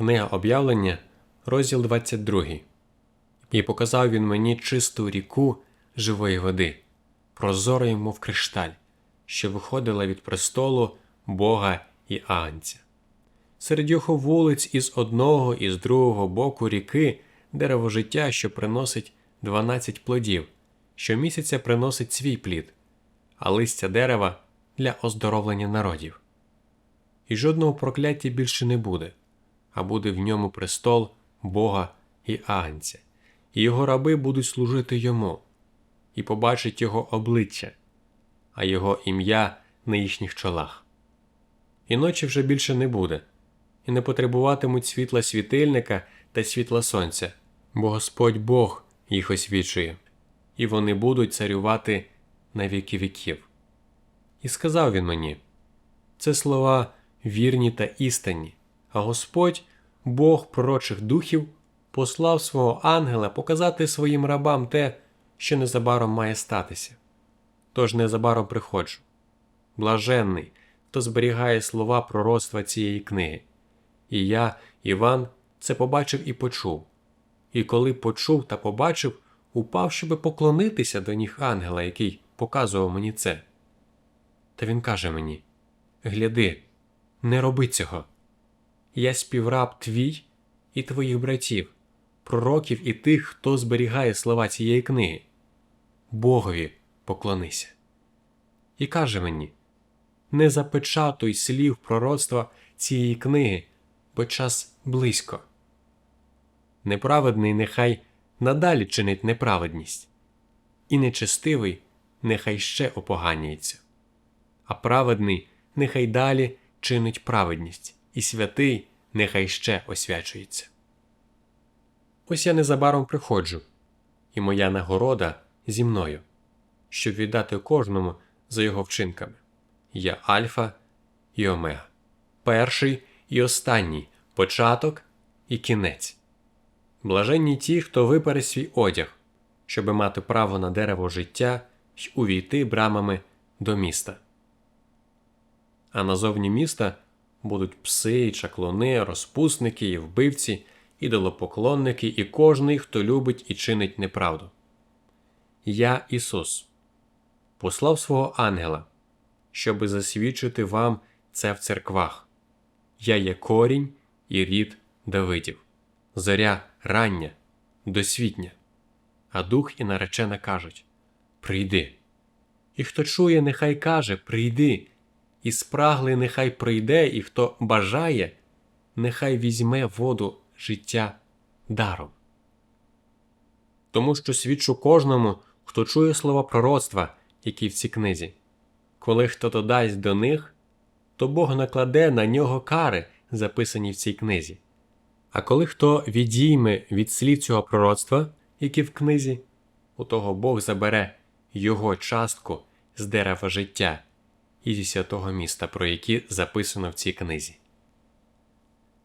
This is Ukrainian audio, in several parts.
Книга об'явлення, розділ 22. І показав він мені чисту ріку живої води, прозорою, мов кришталь, що виходила від престолу Бога і Агнця. Серед його вулиць із одного і з другого боку ріки дерево життя, що приносить 12 плодів, щомісяця приносить свій плід, а листя дерева для оздоровлення народів. І жодного прокляття більше не буде, а буде в ньому престол Бога і Агнця, і його раби будуть служити йому, і побачать його обличчя, а його ім'я на їхніх чолах. І ночі вже більше не буде, і не потребуватимуть світла світильника та світла сонця, бо Господь Бог їх освічує, і вони будуть царювати на віки віків. І сказав він мені це слова вірні та істинні, а Господь, Бог пророчих духів, послав свого ангела показати своїм рабам те, що незабаром має статися. Тож незабаром приходжу. Блаженний, хто зберігає слова пророцтва цієї книги. І я, Іван, це побачив і почув. І коли почув та побачив, упав, щоби поклонитися до ніг ангела, який показував мені це. Та він каже мені: Гляди, не роби цього. Я співраб твій і твоїх братів, пророків і тих, хто зберігає слова цієї книги. Богові поклонися. І каже мені: Не запечатуй слів пророцтва цієї книги, бо час близько. Неправедний нехай надалі чинить неправедність, і нечестивий нехай ще опоганяється, а праведний нехай далі чинить праведність, і святий нехай ще освячується. Ось я незабаром приходжу, і моя нагорода зі мною, щоб віддати кожному за його вчинками. Я Альфа і Омега, перший і останній початок і кінець. Блаженні ті, хто випере свій одяг, щоби мати право на дерево життя й увійти брамами до міста. А назовні міста будуть пси, і чаклуни, розпусники і вбивці, ідолопоклонники і кожний, хто любить і чинить неправду. Я Ісус послав свого ангела, щоби засвідчити вам це в церквах. Я є корінь і рід Давидів, зоря рання, досвітня. А дух і наречена кажуть Прийди. І хто чує, нехай каже Прийди, і спраглий нехай прийде, і хто бажає, нехай візьме воду життя даром. Тому що свідчу кожному, хто чує слова пророцтва, які в цій книзі. Коли хто додасть до них, то Бог накладе на нього кари, записані в цій книзі. А коли хто відійме від слів цього пророцтва, які в книзі, у того Бог забере його частку з дерева життя і зі святого міста, про які записано в цій книзі.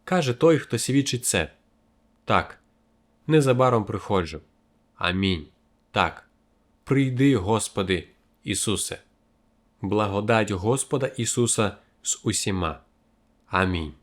Каже той, хто свідчить це так, незабаром приходжу. Амінь. Так, прийди, Господи, Ісусе. Благодать Господа Ісуса з усіма. Амінь.